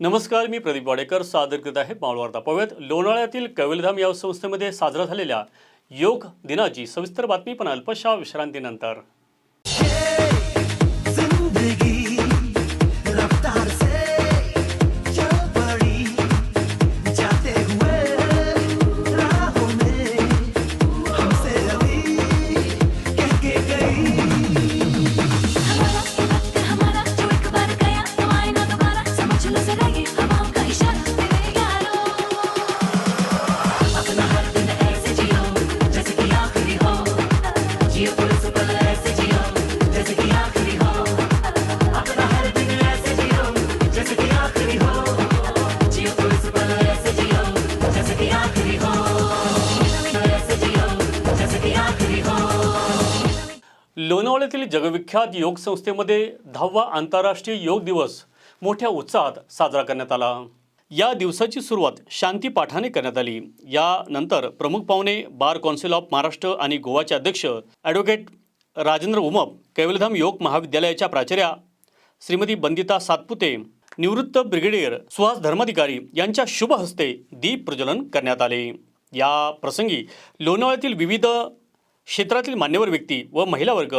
नमस्कार मी प्रदीप वाडेकर सादर करत आहे माळवार्ता पाहूयात लोणाळ्यातील कविलधाम या संस्थेमध्ये साजरा झालेल्या योग दिनाची सविस्तर बातमी पण अल्पशा विश्रांतीनंतर. लोणावळ्यातील जगविख्यात योग संस्थेमध्ये दहावा आंतरराष्ट्रीय योग दिवस मोठ्या उत्साहात साजरा करण्यात आला. या दिवसाची सुरुवात शांती पाठाने करण्यात आली. यानंतर प्रमुख पाहुणे बार कौन्सिल ऑफ महाराष्ट्र आणि गोवाचे अध्यक्ष ॲडव्होकेट राजेंद्र उमप कैवलधाम योग महाविद्यालयाच्या प्राचार्या श्रीमती बंदिता सातपुते निवृत्त ब्रिगेडियर सुहास धर्माधिकारी यांच्या शुभ हस्ते दीप प्रज्वलन करण्यात आले. या प्रसंगी लोणावळ्यातील विविध क्षेत्रातील मान्यवर व्यक्ती व महिला वर्ग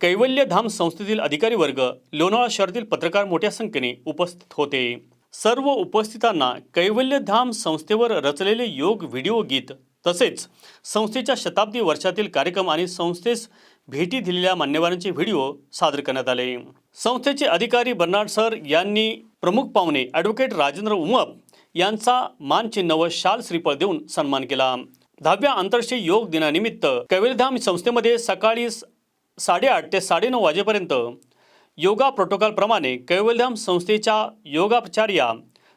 कैवल्यधाम संस्थेतील अधिकारी वर्ग लोणावळा शहरातील पत्रकार मोठ्या संख्येने उपस्थित होते. सर्व उपस्थितांना कैवल्यधाम संस्थेवर रचलेले योग व्हिडिओ गीत तसेच संस्थेच्या शताब्दी वर्षातील कार्यक्रम आणि संस्थेस भेटी दिलेल्या मान्यवरांचे व्हिडिओ सादर करण्यात आले. संस्थेचे अधिकारी बर्नाड सर यांनी प्रमुख पाहुणे ॲडव्होकेट राजेंद्र उमप यांचा मानचिन्ह व शाल श्रीफळ देऊन सन्मान केला. दहाव्या आंतरराष्ट्रीय योग दिनानिमित्त कबीरधाम संस्थेमध्ये सकाळी साडेआठ ते साडेनऊ वाजेपर्यंत योगा प्रोटोकॉलप्रमाणे कैवलधाम संस्थेच्या योगाचार्या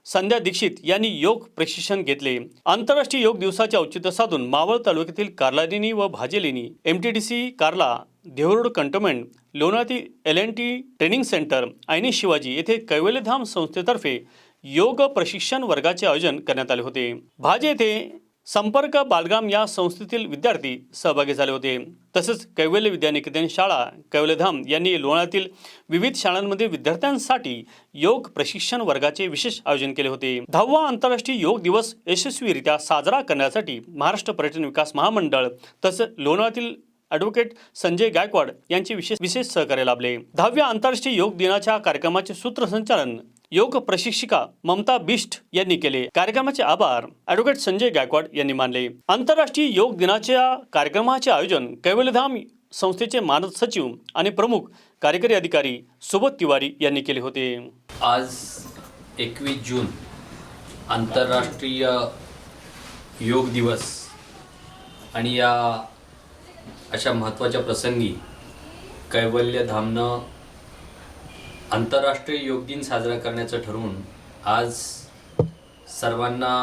संध्या दीक्षित यांनी योग प्रशिक्षण घेतले. आंतरराष्ट्रीय योग दिवसाचे औचित्य साधून मावळ तालुक्यातील कार्लादिनी व भाजेलिनी M T D C Karla Dehu Road cantonment लोणाती L N T training centre आणि शिवाजी येथे कैवल्यधाम संस्थेतर्फे योग प्रशिक्षण वर्गाचे आयोजन करण्यात आले होते. भाजे येथे संपर्क बालगाम या संस्थेतील विद्यार्थी सहभागी झाले होते. तसेच कैवल्य विद्यानिकेतन शाळा कैवल्यधाम यांनी लोणातील विविध शाळांमध्ये विद्यार्थ्यांसाठी योग प्रशिक्षण वर्गाचे विशेष आयोजन केले होते. दहावा आंतरराष्ट्रीय योग दिवस यशस्वीरित्या साजरा करण्यासाठी महाराष्ट्र पर्यटन विकास महामंडळ तसंच लोणातील ॲडव्होकेट संजय गायकवाड यांचे विशेष विशेष सहकार्य लाभले. दहाव्या आंतरराष्ट्रीय योग दिनाच्या कार्यक्रमाचे सूत्रसंचालन योग प्रशिक्षिका ममता बिष्ट यांनी केले. कार्यक्रमाचे आभार ॲडव्होकेट संजय गायकवाड यांनी मानले. आंतरराष्ट्रीय योग दिनाच्या कार्यक्रमाचे आयोजन कैवल्यधाम संस्थेचे मानद सचिव आणि प्रमुख कार्यकारी अधिकारी सुबोध तिवारी यांनी केले होते. आज एकवीस जून आंतरराष्ट्रीय योग दिवस आणि या अशा महत्त्वाच्या प्रसंगी कैवल्यधामनं आंतरराष्ट्रीय योग दिन साजरा करण्याचं ठरवून आज सर्वांना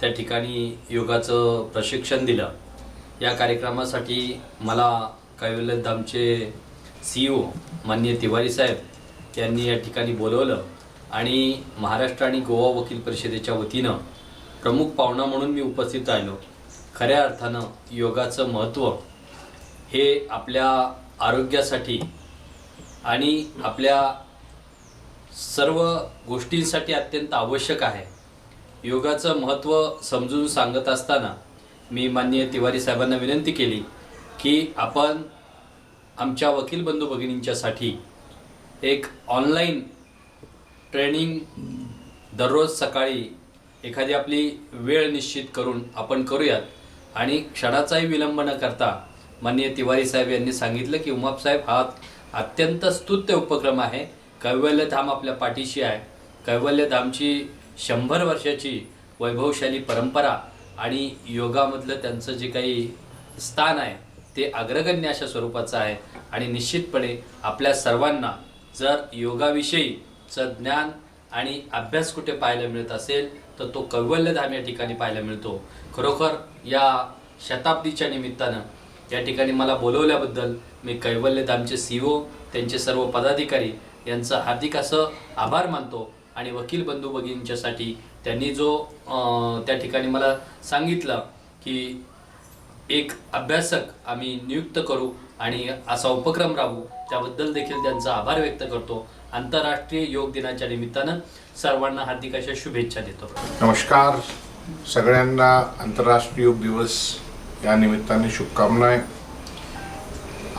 त्या ठिकाणी योगाचं प्रशिक्षण दिलं. या कार्यक्रमासाठी मला कैवल्य धामचे सी ओ माननीय तिवारी साहेब यांनी या ठिकाणी बोलवलं आणि महाराष्ट्र आणि गोवा वकील परिषदेच्या वतीनं प्रमुख पाहुणा म्हणून मी उपस्थित राहिलो. खऱ्या अर्थानं योगाचं महत्त्व हे आपल्या आरोग्यासाठी आणि आपल्या सर्व गोष्टींसाठी अत्यंत आवश्यक आहे. योगाचं महत्त्व समजून सांगत असताना मी माननीय तिवारी साहेबांना विनंती केली की आपण आमच्या वकील बंधू भगिनींच्यासाठी एक ऑनलाईन ट्रेनिंग दररोज सकाळी एखादी आपली वेळ निश्चित करून आपण करूयात. आणि क्षणाचाही विलंब न करता माननीय तिवारी साहेब यांनी सांगितलं की उमाप साहेब हा अत्यंत स्तुत्य उपक्रम आहे. कैवल्यधाम आपल्या पाठीशी आहे. कैवल्यधामची शंभर वर्षाची वैभवशाली परंपरा आणि योगामधलं त्यांचं जे काही स्थान आहे ते अग्रगण्य अशा स्वरूपाचं आहे. आणि निश्चितपणे आपल्या सर्वांना जर योगाविषयीचं ज्ञान आणि अभ्यास कुठे पाहायला मिळत असेल तर तो कैवल्यधाम या ठिकाणी पाहायला मिळतो. खरोखर या शताब्दीच्या निमित्तानं या ठिकाणी मला बोलवल्याबद्दल मी कैवल्यधामचे सी ओ त्यांचे सर्व पदाधिकारी यांचं हार्दिक असं आभार मानतो आणि वकील बंधू भगिनींच्यासाठी त्यांनी जो त्या ठिकाणी मला सांगितलं की एक अभ्यासक आम्ही नियुक्त करू आणि असा उपक्रम राहू त्याबद्दल देखील त्यांचा आभार व्यक्त करतो. आंतरराष्ट्रीय योग दिनाच्या निमित्तानं सर्वांना हार्दिक अशा शुभेच्छा देतो. नमस्कार. सगळ्यांना आंतरराष्ट्रीय योग दिवस या निमित्ताने शुभकामना आहे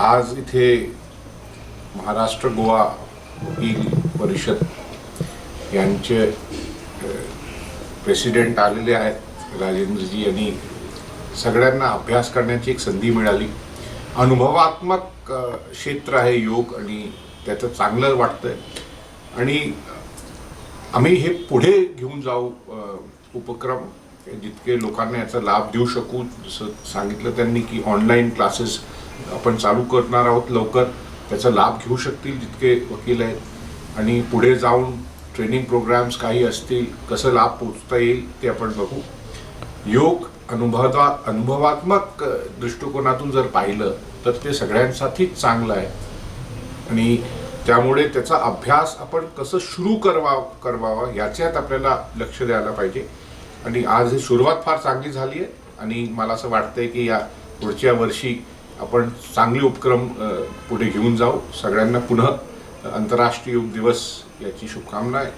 आज इथे महाराष्ट्र गोवा वकील परिषद यांचे प्रेसिडेंट आलेले आहेत. राजेंद्रजी यांनी सगळ्यांना अभ्यास करण्याची एक संधी मिळाली. अनुभवात्मक क्षेत्र आहे योग आणि त्याचं चांगलं वाटतंय. आणि आम्ही हे पुढे घेऊन जाऊ उपक्रम. जितके लोकांना याचा लाभ देऊ शकू जसं सांगितलं त्यांनी की ऑनलाईन क्लासेस आपण चालू करणार आहोत लवकर त्याचा लाभ घेऊ शकतील जितके वकील आहेत. आणि पुढे जाऊन ट्रेनिंग प्रोग्राम्स काही असतील कसं लाभ पोचता येईल ते आपण बघू. योग अनुभवा अनुभवात्मक दृष्टिकोनातून जर पाहिलं तर ते सगळ्यांसाठीच चांगलं आहे. आणि त्यामुळे त्याचा अभ्यास आपण कसं सुरू करवा करवावा याच्यात आपल्याला लक्ष द्यायला पाहिजे. आणि आज ही सुरुवात फार चांगली झाली आहे. आणि मला असं वाटतंय की या पुढच्या वर्षी आपण चांगले उपक्रम पुढे घेऊन जाऊ. सगळ्यांना पुन्हा आंतरराष्ट्रीय योग दिवस याची शुभकामना आहे.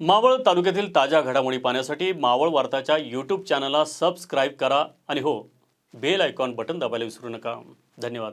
मावळ तालुक्यातील ताज्या घडामोडी पाहण्यासाठी मावळ वार्ताच्या यूट्यूब चॅनलला सबस्क्राईब करा. आणि हो बेल आयकॉन बटन दाबायला विसरू नका. धन्यवाद.